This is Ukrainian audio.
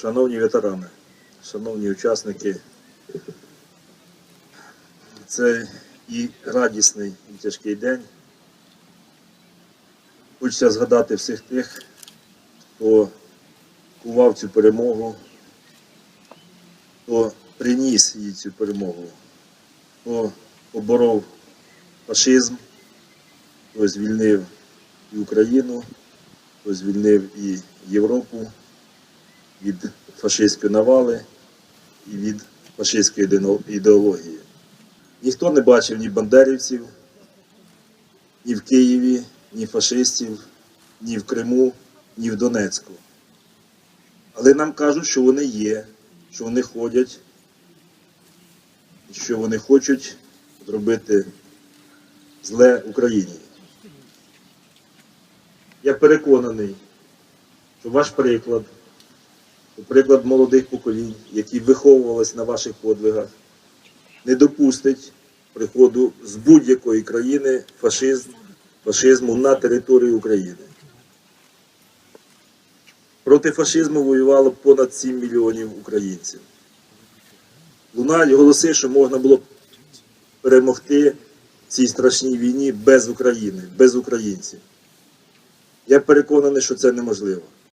Шановні ветерани, шановні учасники, це і радісний, і тяжкий день. Хочеться згадати всіх тих, хто кував цю перемогу, хто приніс їй цю перемогу, хто поборов фашизм, хто звільнив і Україну, хто звільнив і Європу від фашистської навали і від фашистської ідеології. Ніхто не бачив ні бандерівців, ні в Києві, ні фашистів, ні в Криму, ні в Донецьку. Але нам кажуть, що вони є, що вони ходять, що вони хочуть зробити зле Україні. Я переконаний, що ваш приклад, приклад молодих поколінь, які виховувалися на ваших подвигах, не допустить приходу з будь-якої країни фашизм, фашизму на територію України. Проти фашизму воювало понад 7 мільйонів українців. Лунають голоси, що можна було перемогти в цій страшній війні без України, без українців. Я переконаний, що це неможливо.